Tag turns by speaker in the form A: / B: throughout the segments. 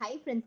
A: Hi friends,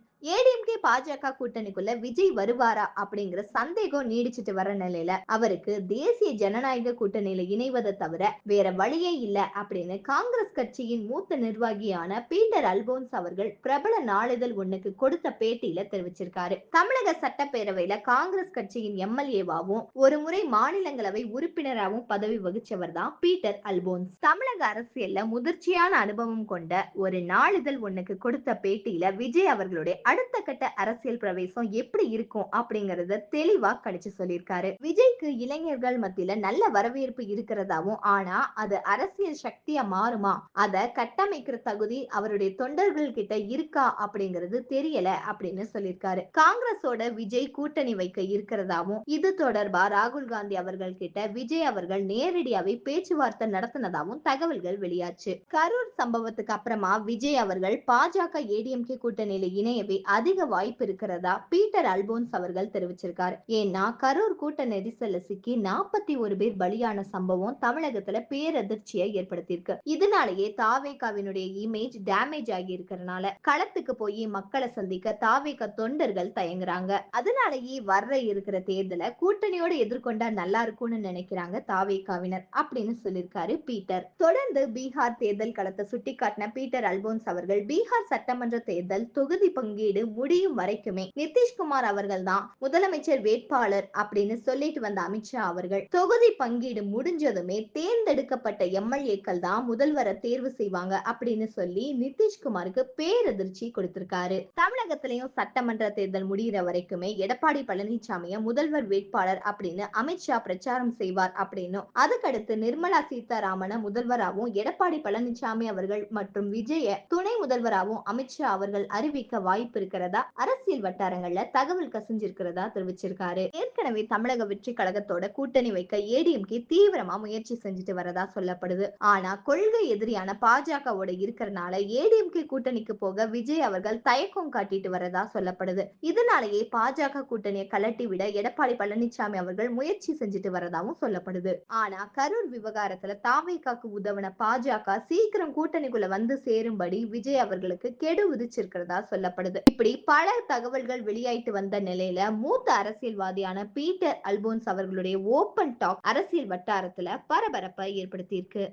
A: ADMK பாஜக கூட்டணிக்குள்ள விஜய் வருவாரா அப்படிங்கிற சந்தேகம் நீடிச்சிட்டு வர நிலையில அவருக்கு தேசிய ஜனநாயக கூட்டணியில இணைவதை தவிர வேற வழியே இல்ல அப்படின்னு காங்கிரஸ் கட்சியின் மூத்த நிர்வாகியான பீட்டர் அல்போன்ஸ் அவர்கள் பிரபல நாளிதழ் ஒண்ணுக்கு கொடுத்த பேட்டியில தெரிவிச்சிருக்காரு. தமிழக சட்டப்பேரவையில காங்கிரஸ் கட்சியின் எம்எல்ஏவாவும் ஒரு முறை மாநிலங்களவை உறுப்பினராகவும் பதவி வகிச்சவர் தான் பீட்டர் அல்போன்ஸ். தமிழக அரசியல்ல முதிர்ச்சியான அனுபவம் கொண்ட ஒரு நாளிதழ் ஒண்ணுக்கு கொடுத்த பேட்டியில விஜய் அவர்களுடைய அடுத்த கட்ட அரசியல் பிரவேசம் எப்படி இருக்கும் அப்படிங்கறத தெளிவா கணிச்சு சொல்லியிருக்காரு. விஜய்க்கு இளைஞர்கள் மத்தியில நல்ல வரவேற்பு இருக்கிறதாவும் ஆனா அது அரசியல் சக்தியா மாறுமா? அத கட்டமைக்கிற தகுதி அவருடைய தொண்டர்கள் கிட்ட இருக்கா அப்படிங்கிறது தெரியல அப்படின்னு சொல்லியிருக்காரு. காங்கிரஸோட விஜய் கூட்டணி வைக்க இருக்கிறதாவும் இது தொடர்பா ராகுல் காந்தி அவர்கள் கிட்ட விஜய் அவர்கள் நேரடியாவே பேச்சுவார்த்தை நடத்தினதாவும் தகவல்கள் வெளியாச்சு. கரூர் சம்பவத்துக்கு அப்புறமா விஜய் அவர்கள் பாஜக ஏடிஎம்கே கூட்டணியில இணையவே அதிக வாய்ப்பு இருக்கிறதா? பீட்டர் அல்போன்ஸ் அவர்கள் தெரிவிச்சிருக்காரு. ஏன்னா கரூர் கூட்ட நெரிசல்ல சிக்கி நாற்பத்தி ஒரு பேர் பலியான சம்பவம் தமிழகத்துல பேரதிர்ச்சியை ஏற்படுத்தியிருக்கு. இதனாலேயே தாவேகாவினுடைய இமேஜ் டேமேஜ் ஆகி இருக்கிறதுனால களத்துக்கு போய் மக்களை சந்திக்க தாவேகா தொண்டர்கள் தயங்குறாங்க. அதனாலேயே வர்ற இருக்கிற தேர்தலை கூட்டணியோட எதிர்கொண்டா நல்லா இருக்கும்னு நினைக்கிறாங்க தாவேகாவினர் அப்படின்னு சொல்லியிருக்காரு பீட்டர். தொடர்ந்து பீகார் தேர்தல் களத்தை சுட்டிக்காட்டின பீட்டர் அல்போன்ஸ் அவர்கள் பீகார் சட்டமன்ற தேர்தல் தொகுதி பங்கீடு முடியும் வரைக்குமே நிதிஷ்குமார் அவர்கள் தான் முதலமைச்சர் வேட்பாளர் அப்படின்னு சொல்லிட்டு வந்த அமித்ஷா அவர்கள். தொகுதி பங்கீடு முடிஞ்சதுமே தேர்ந்தெடுக்கப்பட்ட எம்எல்ஏக்கள் தான் முதல்வரை தேர்வு செய்வாங்க அப்படின்னு சொல்லி நிதிஷ்குமாருக்கு பேரதிர்ச்சி கொடுத்திருக்காரு. தமிழகத்திலையும் சட்டமன்ற தேர்தல் முடிகிற வரைக்குமே எடப்பாடி பழனிசாமிய முதல்வர் வேட்பாளர் அப்படின்னு அமித்ஷா பிரச்சாரம் செய்வார் அப்படின்னு. அதுக்கடுத்து நிர்மலா சீதாராமன முதல்வராகவும் எடப்பாடி பழனிசாமி அவர்கள் மற்றும் விஜய துணை முதல்வராகவும் அமித்ஷா அவர்கள் அறிவிக்க வாய்ப்பு இருக்கிறதா அரசியல் வட்டாரங்கள்ல தகவல் கசிஞ்சிருக்கிறதா தெரிவிச்சிருக்காரு. ஏற்கனவே தமிழக வெற்றி கழகத்தோட கூட்டணி வைக்க ஏடிஎம்கே தீவிரமா முயற்சி செஞ்சுட்டு வரதா சொல்லப்படுது. ஆனா கொள்கை எதிரியான பாஜகவோட இருக்கிறனால ஏடிஎம்கே கூட்டணிக்கு போக விஜய் அவர்கள் தயக்கம் காட்டிட்டு வரதா சொல்லப்படுது. இதனாலேயே பாஜக கூட்டணியை கலட்டி விட எடப்பாடி பழனிசாமி அவர்கள் முயற்சி செஞ்சுட்டு வரதாவும் சொல்லப்படுது. ஆனா கரூர் விவகாரத்துல தாவேகாக்கு உதவின பாஜக சீக்கிரம் கூட்டணிக்குள்ள வந்து சேரும்படி விஜய் அவர்களுக்கு கெடு விதிச்சிருக்கிறதா சொல்லப்படுது. இப்படி பல தகவல்கள் வெளியாயிட்டு வந்த நிலையில மூத்த அரசியல்வாதியான பீட்டர் அல்போன்ஸ் அவர்களுடைய ஓபன் டாக் அரசியல் வட்டாரத்துல பரபரப்பை ஏற்படுத்தியிருக்கு.